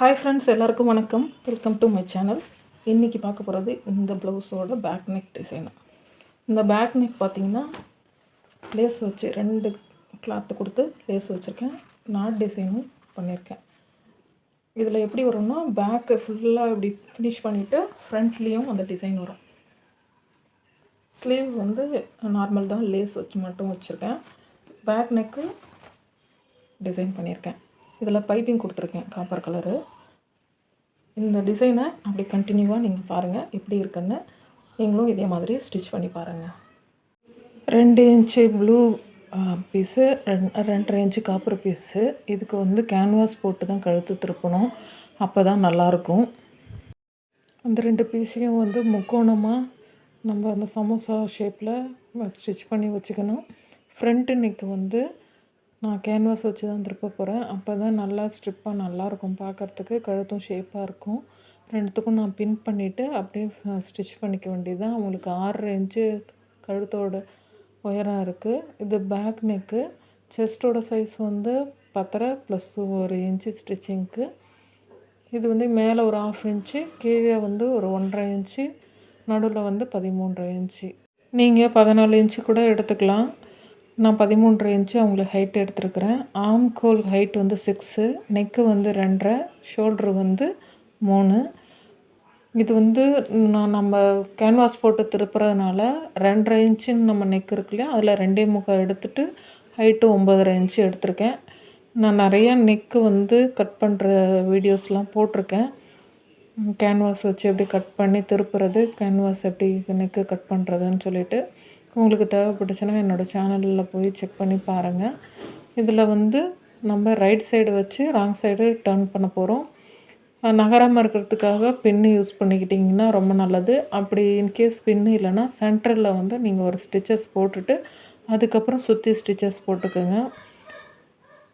Hi friends எல்லாருக்கும் வணக்கம். Welcome to my channel இன்றைக்கி பார்க்க போகிறது இந்த ப்ளவுஸோட பேக் நெக் டிசைனு இந்த பேக் நெக் பார்த்திங்கன்னா லேஸ் வச்சு ரெண்டு கிளாத்து கொடுத்து லேஸ் வச்சுருக்கேன். நாட் டிசைனும் பண்ணியிருக்கேன். இதில் எப்படி வரும்னா பேக்கு ஃபுல்லாக இப்படி ஃபினிஷ் பண்ணிவிட்டு ஃப்ரண்ட்லேயும் அந்த டிசைன் வரும். ஸ்லீவ் வந்து நார்மல் தான் லேஸ் வச்சு மட்டும் வச்சுருக்கேன். பேக் நெக்கு டிசைன் பண்ணியிருக்கேன். இதில் பைப்பிங் கொடுத்துருக்கேன் காப்பர் கலரு இந்த டிசைனை அப்படி கண்டினியூவாக நீங்கள் பாருங்கள் எப்படி இருக்குன்னு. நீங்களும் இதே மாதிரி ஸ்டிச் பண்ணி பாருங்கள் ரெண்டு இன்ச்சு ப்ளூ பீஸு ரெண் ரெண்டரை இன்ச்சு காப்பர் பீஸு இதுக்கு வந்து கேன்வாஸ் போட்டு தான் கழுத்து திருப்பணும். அப்போ தான் நல்லாயிருக்கும். அந்த ரெண்டு பீஸையும் வந்து முக்கோணமாக நம்ம அந்த சமோசா ஷேப்பில் ஸ்டிச் பண்ணி வச்சுக்கணும். ஃப்ரண்ட்டு நெக் வந்து நான் கேன்வாஸ் வச்சு தான் திருப்ப போகிறேன் அப்போ தான் நல்லா ஸ்ட்ரிப்பாக நல்லாயிருக்கும் பார்க்குறதுக்கு கழுத்தும் ஷேப்பாக இருக்கும். ரெண்டுத்துக்கும் நான் பின் பண்ணிவிட்டு அப்படியே ஸ்டிச் பண்ணிக்க வேண்டியது தான் உங்களுக்கு ஆறரை இன்ச்சு கழுத்தோட உயரம் இருக்குது இது பேக் நெக்கு செஸ்ட்டோட சைஸ் வந்து பத்தரை ப்ளஸ் ஒரு இன்ச்சு ஸ்டிச்சிங்க்கு இது வந்து மேலே ஒரு ஆஃப் இன்ச்சு கீழே வந்து ஒரு ஒன்றரை இன்ச்சு நடுவில் வந்து பதிமூன்றரை இன்ச்சு நீங்கள் பதினாலு இன்ச்சு கூட எடுத்துக்கலாம். நான் பதிமூன்று இன்ச்சு அவங்களுக்கு ஹைட் எடுத்துருக்குறேன். ஆம் கோல் ஹைட் வந்து சிக்ஸு நெக்கு வந்து ரெண்டரை ஷோல்ட்ரு வந்து மூணு. இது வந்து நான் நம்ம கேன்வாஸ் போட்டு திருப்புறதுனால ரெண்டரை இன்ச்சுன்னு நம்ம நெக் இருக்கு இல்லையா அதில் ரெண்டே முக்கால் எடுத்துகிட்டு ஹைட்டு ஒம்பதரை இன்ச்சு எடுத்திருக்கேன். நான் நிறையா நெக்கு வந்து கட் பண்ணுற வீடியோஸ்லாம் போட்டிருக்கேன். கேன்வாஸ் வச்சு எப்படி கட் பண்ணி திருப்புறது கேன்வாஸ் எப்படி நெக்கு கட் பண்ணுறதுன்னு சொல்லிட்டு. உங்களுக்கு தேவைப்பட்டுச்சுன்னா என்னோடய சேனலில் போய் செக் பண்ணி பாருங்கள் இதில் வந்து நம்ம ரைட் சைடு வச்சு ராங் சைடு டர்ன் பண்ண போகிறோம் நகராமல் இருக்கிறதுக்காக பின்னு யூஸ் பண்ணிக்கிட்டிங்கன்னா ரொம்ப நல்லது. அப்படி இன்கேஸ் பின்னு இல்லைன்னா சென்டரில் வந்து நீங்கள் ஒரு ஸ்டிச்சஸ் போட்டுட்டு அதுக்கப்புறம் சுற்றி ஸ்டிச்சஸ் போட்டுக்கோங்க.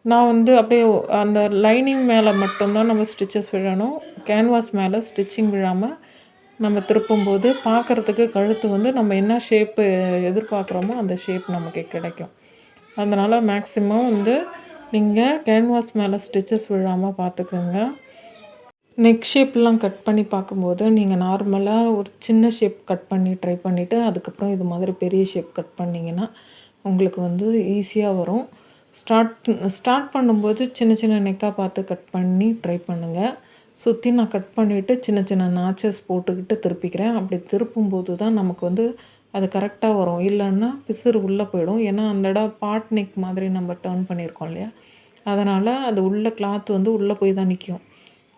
நான் வந்து அப்படியே அந்த லைனிங் மேலே மட்டும்தான் நம்ம ஸ்டிச்சஸ் விழணும். கேன்வாஸ் மேலே ஸ்டிச்சிங் விழாமல் நம்ம திருப்பும்போது பார்க்குறதுக்கு கழுத்து வந்து நம்ம என்ன ஷேப்பு எதிர்பார்க்குறோமோ அந்த ஷேப் நமக்கு கிடைக்கும். அதனால் மேக்ஸிமம் வந்து நீங்கள் கேன்வாஸ் மேலே ஸ்டிச்சஸ் விழாமல் பார்த்துக்கோங்க. நெக் ஷேப்லாம் கட் பண்ணி பார்க்கும்போது நீங்கள் நார்மலாக ஒரு சின்ன ஷேப் கட் பண்ணி ட்ரை பண்ணிவிட்டு அதுக்கப்புறம் இது மாதிரி பெரிய ஷேப் கட் பண்ணிங்கன்னா உங்களுக்கு வந்து ஈஸியாக வரும். ஸ்டார்ட் ஸ்டார்ட் பண்ணும்போது சின்ன சின்ன நெக்காக பார்த்து கட் பண்ணி ட்ரை பண்ணுங்கள் சுற்றி நான் கட் பண்ணிவிட்டு சின்ன சின்ன நாச்சஸ் போட்டுக்கிட்டு திருப்பிக்கிறேன். அப்படி திருப்பும்போது தான் நமக்கு வந்து அது கரெக்டாக வரும். இல்லைன்னா பிசுறு உள்ளே போயிடும். ஏன்னா அந்த இடம் பாட் நெக் மாதிரி நம்ம டேர்ன் பண்ணியிருக்கோம் இல்லையா? அதனால் அது உள்ள கிளாத் வந்து உள்ளே போய் தான் நிற்கும்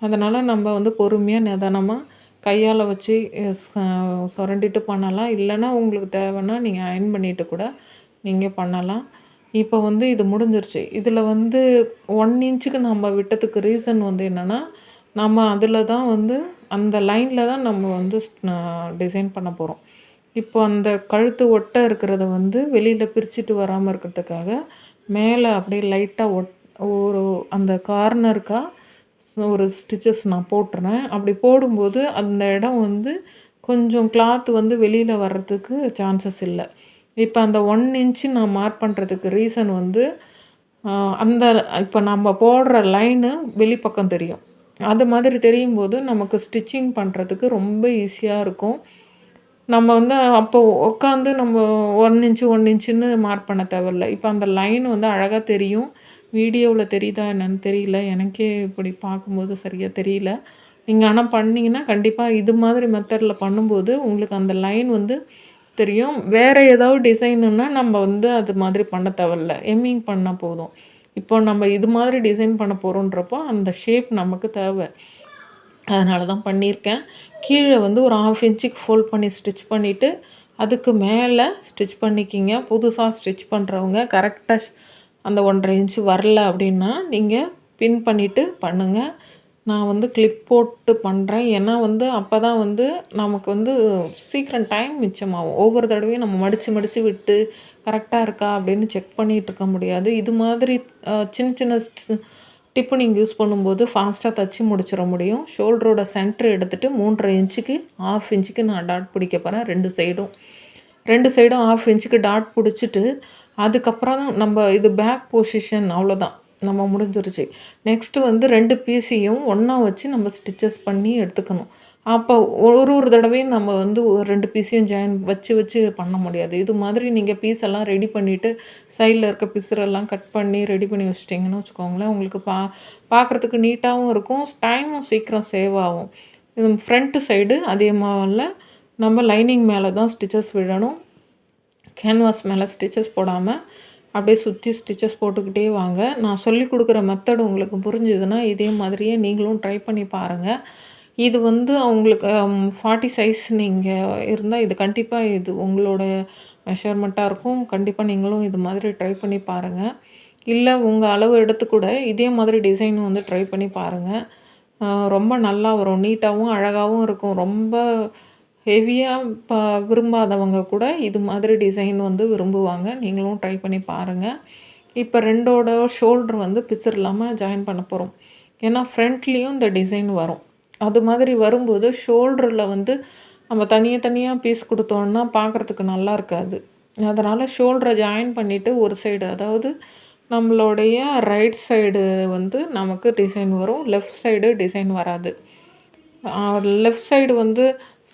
அதனால் நம்ம வந்து பொறுமையாக நிதானமாக கையால் வச்சு சுரண்டிட்டு பண்ணலாம். இல்லைன்னா உங்களுக்கு தேவைன்னா நீங்கள் அயன் பண்ணிவிட்டு கூட நீங்கள் பண்ணலாம். இப்போ வந்து இது முடிஞ்சிருச்சு. இதில் வந்து ஒன் இன்ச்சுக்கு நம்ம விட்டதுக்கு ரீசன் வந்து என்னென்னா நம்ம அதில் தான் வந்து அந்த லைனில் தான் நம்ம வந்து டிசைன் பண்ண போகிறோம் இப்போ அந்த கழுத்து ஒட்டை இருக்கிறத வந்து வெளியில் பிரிச்சுட்டு வராமல் இருக்கிறதுக்காக மேலே அப்படியே லைட்டாக ஒட் ஒரு அந்த கார்னருக்காக ஒரு ஸ்டிச்சஸ் நான் போட்டுறேன் அப்படி போடும்போது அந்த இடம் வந்து கொஞ்சம் கிளாத் வந்து வெளியில் வர்றதுக்கு சான்சஸ் இல்லை. இப்போ அந்த ஒன் இன்ச்சு நான் மார்க் பண்ணுறதுக்கு ரீசன் வந்து அந்த இப்போ நம்ம போடுற லைனு வெளிப்பக்கம் தெரியும். அது மாதிரி தெரியும் போது நமக்கு ஸ்டிச்சிங் பண்ணுறதுக்கு ரொம்ப ஈஸியாக இருக்கும். நம்ம வந்து அப்போ உட்காந்து நம்ம ஒன் இன்ச்சு ஒன் இன்ச்சுன்னு மார்க் பண்ண தேவையில்ல. இப்போ அந்த லைன் வந்து அழகாக தெரியும். வீடியோவில் தெரியுதா என்னன்னு தெரியல. எனக்கே இப்படி பார்க்கும்போது சரியாக தெரியல. நீங்கள் ஆனால் பண்ணிங்கன்னா கண்டிப்பாக இது மாதிரி மெத்தடில் பண்ணும்போது உங்களுக்கு அந்த லைன் வந்து தெரியும். வேறு ஏதாவது டிசைனுன்னா நம்ம வந்து அது மாதிரி பண்ண தேவையில்ல. எம்மிங் பண்ணால் போதும். இப்போ நம்ம இது மாதிரி டிசைன் பண்ண போகிறோன்றப்போ அந்த ஷேப் நமக்கு தேவை. அதனால தான் பண்ணியிருக்கேன். கீழே வந்து ஒரு ஆஃப் இன்ச்சுக்கு ஃபோல்ட் பண்ணி ஸ்டிச் பண்ணிவிட்டு அதுக்கு மேலே ஸ்டிச் பண்ணிக்கிங்க. புதுசாக ஸ்டிச் பண்ணுறவங்க கரெக்டாக அந்த ஒன்றரை இன்ச்சு வரல அப்படின்னா நீங்கள் பின் பண்ணிவிட்டு பண்ணுங்கள் நான் வந்து கிளிப் போட்டு பண்ணுறேன் ஏன்னா வந்து அப்போ தான் வந்து நமக்கு வந்து சீக்கிரம் டைம் மிச்சமாகும். ஒவ்வொரு தடவையும் நம்ம மடித்து மடித்து விட்டு கரெக்டாக இருக்கா அப்படின்னு செக் பண்ணிகிட்டு இருக்க முடியாது. இது மாதிரி சின்ன சின்ன டிப்பு நீங்கள் யூஸ் பண்ணும்போது ஃபாஸ்ட்டாக தைச்சி முடிச்சிட முடியும். ஷோல்டரோட சென்டர் எடுத்துகிட்டு மூன்றரை இன்ச்சுக்கு ஆஃப் இன்ச்சுக்கு நான் டாட் பிடிக்க போகிறேன் ரெண்டு சைடும் ரெண்டு சைடும் ஆஃப் இன்ச்சுக்கு டாட் பிடிச்சிட்டு அதுக்கப்புறம் நம்ம இது பேக் பொசிஷன் அவ்வளோதான் நம்ம முடிஞ்சிருச்சு. நெக்ஸ்ட்டு வந்து ரெண்டு பீஸையும் ஒன்றா வச்சு நம்ம ஸ்டிச்சஸ் பண்ணி எடுத்துக்கணும். அப்போ ஒரு ஒரு தடவையும் நம்ம வந்து ஒரு ரெண்டு பீஸையும் ஜாயின் வச்சு வச்சு பண்ண முடியாது. இது மாதிரி நீங்கள் பீஸ் எல்லாம் ரெடி பண்ணிவிட்டு சைடில் இருக்க பிசுரெல்லாம் கட் பண்ணி ரெடி பண்ணி வச்சிட்டிங்கன்னு வச்சுக்கோங்களேன் உங்களுக்கு பா பார்க்குறதுக்கு நீட்டாகவும் இருக்கும். டைமும் சீக்கிரம் சேவ் ஆகும். இது ஃப்ரண்ட்டு சைடு அதே மாதிரில நம்ம லைனிங் மேலே தான் ஸ்டிச்சஸ் விழணும் கேன்வாஸ் மேலே ஸ்டிச்சஸ் போடாமல் அப்படியே சுற்றி ஸ்டிச்சஸ் போட்டுக்கிட்டே வாங்க. நான் சொல்லி கொடுக்குற மெத்தடு உங்களுக்கு புரிஞ்சுதுன்னா இதே மாதிரியே நீங்களும் ட்ரை பண்ணி பாருங்கள் இது வந்து அவங்களுக்கு ஃபார்ட்டி சைஸ் நீங்கள் இருந்தால் இது கண்டிப்பாக இது உங்களோட மெஷர்மெண்ட்டாக இருக்கும். கண்டிப்பாக நீங்களும் இது மாதிரி ட்ரை பண்ணி பாருங்கள் இல்லை உங்கள் அளவு எடுத்து கூட இதே மாதிரி டிசைன் வந்து ட்ரை பண்ணி பாருங்கள் ரொம்ப நல்லா வரும். நீட்டாகவும் அழகாகவும் இருக்கும். ரொம்ப ஹெவியாக ப விரும்பாதவங்க கூட இது மாதிரி டிசைன் வந்து விரும்புவாங்க. நீங்களும் ட்ரை பண்ணி பாருங்கள் இப்போ ரெண்டோட ஷோல்டர் வந்து பிசர் இல்லாமல் ஜாயின் பண்ண போகிறோம் ஏன்னா ஃப்ரண்ட்லேயும் இந்த டிசைன் வரும். அது மாதிரி வரும்போது ஷோல்டரில் வந்து நம்ம தனியாக தனியாக பீஸ் கொடுத்தோன்னா பார்க்குறதுக்கு நல்லா இருக்காது. அதனால் ஷோல்டரை ஜாயின் பண்ணிவிட்டு ஒரு சைடு அதாவது நம்மளுடைய ரைட் சைடு வந்து நமக்கு டிசைன் வரும். லெஃப்ட் சைடு டிசைன் வராது. லெஃப்ட் சைடு வந்து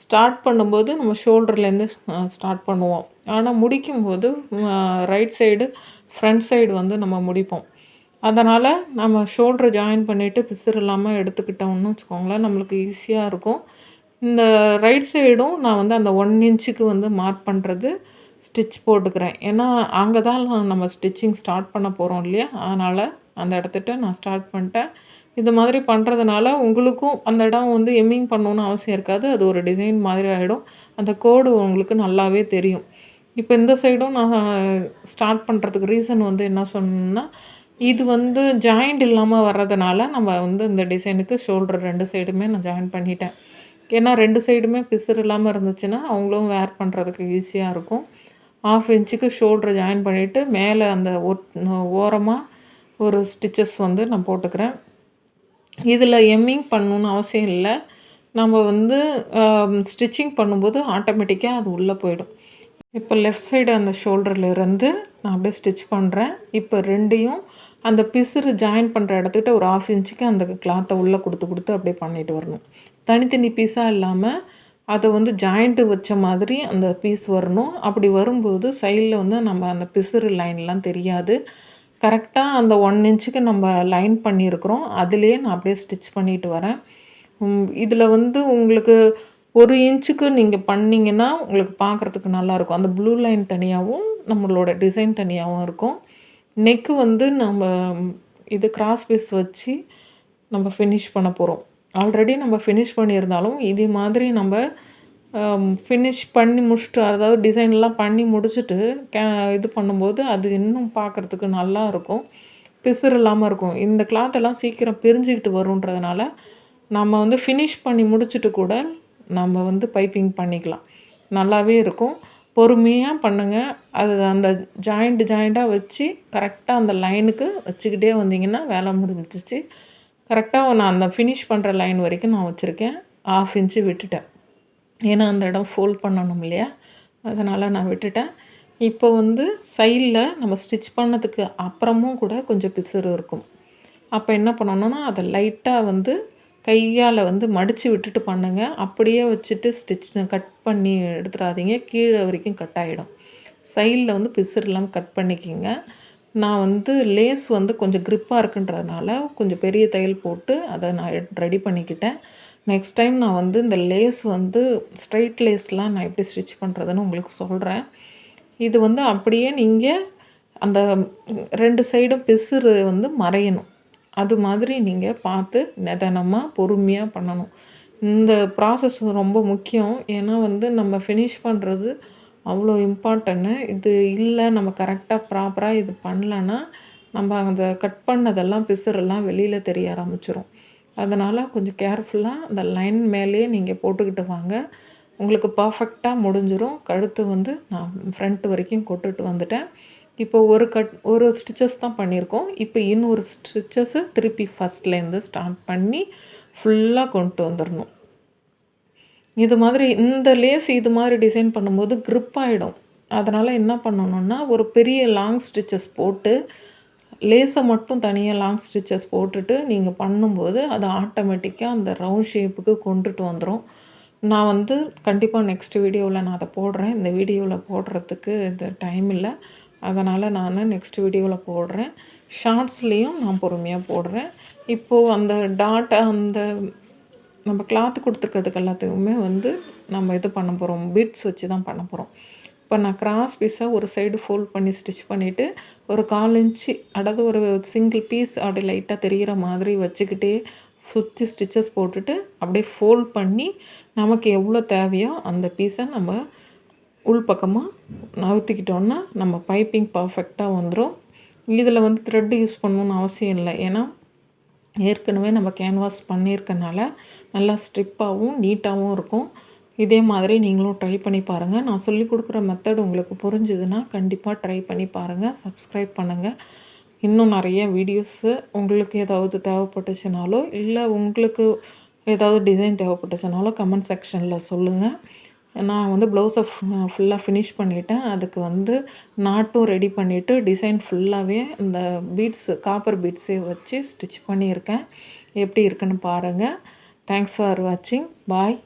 ஸ்டார்ட் பண்ணும்போது நம்ம ஷோல்டர்லேருந்து ஸ்டார்ட் பண்ணுவோம். ஆனால் முடிக்கும்போது ரைட் சைடு ஃப்ரண்ட் சைடு வந்து நம்ம முடிப்போம். அதனால் நம்ம ஷோல்டரை ஜாயின் பண்ணிவிட்டு பிசுறு இல்லாமல் எடுத்துக்கிட்டோம்னு வச்சுக்கோங்களேன் நம்மளுக்கு ஈஸியாக இருக்கும். இந்த ரைட் சைடும் நான் வந்து அந்த ஒன் இன்ச்சுக்கு வந்து மார்க் பண்ணுறது ஸ்டிச் போட்டுக்கிறேன். ஏன்னா அங்கே தான் நம்ம ஸ்டிச்சிங் ஸ்டார்ட் பண்ண போகிறோம் இல்லையா? அதனால் அந்த இடத்துட்ட நான் ஸ்டார்ட் பண்ணிட்டேன். இது மாதிரி பண்ணுறதுனால உங்களுக்கும் அந்த இடம் வந்து எம்மிங் பண்ணணுன்னு அவசியம் இருக்காது. அது ஒரு டிசைன் மாதிரி ஆகிடும் அந்த கோடு உங்களுக்கு நல்லாவே தெரியும். இப்போ இந்த சைடும் நான் ஸ்டார்ட் பண்ணுறதுக்கு ரீசன் வந்து என்ன சொன்னேன்னா இது வந்து ஜாயிண்ட் இல்லாமல் வர்றதுனால நம்ம வந்து இந்த டிசைனுக்கு ஷோல்டர் ரெண்டு சைடுமே நான் ஜாயின் பண்ணிட்டேன். ஏன்னா ரெண்டு சைடுமே பிசுறு இல்லாமல் இருந்துச்சுன்னா அவங்களும் வேர் பண்ணுறதுக்கு ஈஸியாக இருக்கும். ஆஃப் இன்ச்சுக்கு ஷோல்டர் ஜாயின் பண்ணிவிட்டு மேலே அந்த ஓரமாக ஒரு ஸ்டிச்சஸ் வந்து நான் போட்டுக்கிறேன். இதில் எம்மிங் பண்ணணுன்னு அவசியம் இல்லை. நம்ம வந்து ஸ்டிச்சிங் பண்ணும்போது ஆட்டோமேட்டிக்காக அது உள்ளே போயிடும். இப்போ லெஃப்ட் சைடு அந்த ஷோல்டர்லேருந்து நான் அப்படியே ஸ்டிச் பண்ணுறேன் இப்போ ரெண்டையும் அந்த பிசுறு ஜாயின் பண்ணுற இடத்துக்கிட்ட ஒரு ஆஃப் இன்ச்சுக்கு அந்த கிளாத்தை உள்ளே கொடுத்து கொடுத்து அப்படியே பண்ணிட்டு வரணும். தனித்தனி பீஸாக இல்லாமல் அதை வந்து ஜாயிண்ட்டு வச்ச மாதிரி அந்த பீஸ் வரணும். அப்படி வரும்போது சைடில் வந்து நம்ம அந்த பிசுறு லைன்லாம் தெரியாது. கரெக்டாக அந்த ஒன் இன்ச்சுக்கு நம்ம லைன் பண்ணியிருக்கிறோம். அதுலேயே நான் அப்படியே ஸ்டிச் பண்ணிட்டு வரேன். இதில் வந்து உங்களுக்கு ஒரு இன்ச்சுக்கு நீங்கள் பண்ணிங்கன்னா உங்களுக்கு பார்க்குறதுக்கு நல்லாயிருக்கும். அந்த ப்ளூ லைன் தனியாகவும் நம்மளோட டிசைன் தனியாகவும் இருக்கும். நெக்கு வந்து நம்ம இது கிராஸ் பீஸ் வச்சு நம்ம ஃபினிஷ் பண்ண போகிறோம் ஆல்ரெடி நம்ம ஃபினிஷ் பண்ணியிருந்தாலும் இதே மாதிரி நம்ம ஃபினிஷ் பண்ணி முடிச்சுட்டு அதாவது டிசைன்லாம் பண்ணி முடிச்சுட்டு கே இது பண்ணும்போது அது இன்னும் பார்க்குறதுக்கு நல்லா இருக்கும் பிசுறு இல்லாமல் இருக்கும். இந்த கிளாத்தெல்லாம் சீக்கிரம் பிரிஞ்சுக்கிட்டு வருன்றதுனால நம்ம வந்து ஃபினிஷ் பண்ணி முடிச்சுட்டு கூட நம்ம வந்து பைப்பிங் பண்ணிக்கலாம். நல்லாவே இருக்கும். பொறுமையாக பண்ணுங்கள் அது அந்த ஜாயிண்ட் ஜாயிண்ட்டாக வச்சு கரெக்டாக அந்த லைனுக்கு வச்சுக்கிட்டே வந்தீங்கன்னா வேலை முடிஞ்சிச்சு கரெக்டாக நான் அந்த ஃபினிஷ் பண்ணுற லைன் வரைக்கும் நான் வச்சுருக்கேன். ஆஃப் இன்ச்சு விட்டுட்டேன். ஏன்னா அந்த இடம் ஃபோல்ட் பண்ணணும் இல்லையா? அதனால் நான் விட்டுட்டேன். இப்போ வந்து சைடில் நம்ம ஸ்டிச் பண்ணதுக்கு அப்புறமும் கூட கொஞ்சம் பிசுறு இருக்கும். அப்போ என்ன பண்ணணுன்னா அதை லைட்டாக வந்து கையால் வந்து மடித்து விட்டுட்டு பண்ணுங்கள் அப்படியே வச்சுட்டு ஸ்டிச் கட் பண்ணி எடுத்துடாதீங்க. கீழே வரைக்கும் கட் ஆகிடும் சைடில் வந்து பிசுறு இல்லாமல் கட் பண்ணிக்கிங்க. நான் வந்து லேஸ் வந்து கொஞ்சம் க்ரிப்பாக இருக்குன்றதுனால கொஞ்சம் பெரிய தையல் போட்டு அதை நான் ரெடி பண்ணிக்கிட்டேன். நெக்ஸ்ட் டைம் நான் வந்து இந்த லேஸ் வந்து ஸ்ட்ரைட் லேஸ்லாம் நான் எப்படி ஸ்டிச் பண்ணுறதுன்னு உங்களுக்கு சொல்கிறேன் இது வந்து அப்படியே நீங்கள் அந்த ரெண்டு சைடும் பிசுறு வந்து மறையணும். அது மாதிரி நீங்கள் பார்த்து நிதானமாக பொறுமையாக பண்ணணும். இந்த ப்ராசஸ் ரொம்ப முக்கியம். ஏன்னா வந்து நம்ம ஃபினிஷ் பண்ணுறது அவ்வளோ இம்பார்ட்டன்னு இது இல்லை நம்ம கரெக்டாக ப்ராப்பராக இது பண்ணலன்னா நம்ம அந்த கட் பண்ணதெல்லாம் பிசுறெல்லாம் வெளியில் தெரிய ஆரம்பிச்சிடும் அதனால் கொஞ்சம் கேர்ஃபுல்லாக அந்த லைன் மேலேயே நீங்கள் போட்டுக்கிட்டு வாங்க. உங்களுக்கு பர்ஃபெக்டாக முடிஞ்சிடும் கழுத்து வந்து நான் ஃப்ரண்ட் வரைக்கும் கொட்டுட்டு வந்துட்டேன். இப்போ ஒரு கட் ஒரு ஸ்டிச்சஸ் தான் பண்ணியிருக்கோம். இப்போ இன்னொரு ஸ்டிச்சஸ்ஸு திருப்பி ஃபஸ்ட்லேருந்து ஸ்டார்ட் பண்ணி ஃபுல்லாக கொண்டு வந்துடணும் இது மாதிரி இந்த லேஸ் இது மாதிரி டிசைன் பண்ணும்போது க்ரிப் ஆகிடும் அதனால் என்ன பண்ணணுன்னா ஒரு பெரிய லாங் ஸ்டிச்சஸ் போட்டு லேஸை மட்டும் தனியாக லாங் ஸ்டிச்சஸ் போட்டுட்டு நீங்கள் பண்ணும்போது அது ஆட்டோமேட்டிக்காக அந்த ரவுண்ட் ஷேப்புக்கு கொண்டுட்டு வந்துடும் நான் வந்து கண்டிப்பாக நெக்ஸ்ட் வீடியோவில் நான் அதை போடுறேன். இந்த வீடியோவில் போடுறதுக்கு இது டைம் இல்லை. அதனால் நான் நெக்ஸ்ட் வீடியோவில் போடுறேன். ஷார்ட்ஸ்லேயும் நான் பொறுமையாக போடுறேன். இப்போது அந்த டாட்டை அந்த நம்ம கிளாத்து கொடுத்துருக்கிறதுக்கு எல்லாத்தையுமே வந்து நம்ம இது பண்ண போகிறோம் பீட்ஸ் வச்சு தான் பண்ண போகிறோம் இப்போ நான் கிராஸ் பீஸை ஒரு சைடு ஃபோல்ட் பண்ணி ஸ்டிச் பண்ணிவிட்டு ஒரு கால் இன்ச்சு அதாவது ஒரு சிங்கிள் பீஸ் அப்படி லைட்டாக தெரிகிற மாதிரி வச்சுக்கிட்டே சுற்றி ஸ்டிச்சஸ் போட்டுட்டு அப்படியே ஃபோல்ட் பண்ணி நமக்கு எவ்வளோ தேவையோ அந்த பீஸை நம்ம உள் பக்கமாக நகர்த்திக்கிட்டோன்னா நம்ம பைப்பிங் பர்ஃபெக்டாக வந்துடும் இதில் வந்து த்ரெட்டு யூஸ் பண்ணணுன்னு அவசியம் இல்லை. ஏன்னா ஏற்கனவே நம்ம கேன்வாஸ் பண்ணியிருக்கனால நல்லா ஸ்ட்ரிப்பாகவும் நீட்டாகவும் இருக்கும். இதே மாதிரி நீங்களும் ட்ரை பண்ணி பாருங்கள் நான் சொல்லி கொடுக்குற மெத்தட் உங்களுக்கு புரிஞ்சுதுன்னா கண்டிப்பாக ட்ரை பண்ணி பாருங்கள் சப்ஸ்கிரைப் பண்ணுங்கள் இன்னும் நிறைய வீடியோஸு உங்களுக்கு ஏதாவது தேவைப்பட்டுச்சுனாலோ இல்லை உங்களுக்கு ஏதாவது டிசைன் தேவைப்பட்டுச்சுனாலோ கமெண்ட் செக்ஷனில் சொல்லுங்கள் நான் வந்து ப்ளவுஸை ஃபுல்லாக ஃபினிஷ் பண்ணிவிட்டேன் அதுக்கு வந்து நாட்டும் ரெடி பண்ணிவிட்டு டிசைன் ஃபுல்லாகவே இந்த பீட்ஸு காப்பர் பீட்ஸே வச்சு ஸ்டிச் பண்ணியிருக்கேன். எப்படி இருக்குன்னு பாருங்கள் தேங்க்ஸ் ஃபார் வாட்சிங் பாய்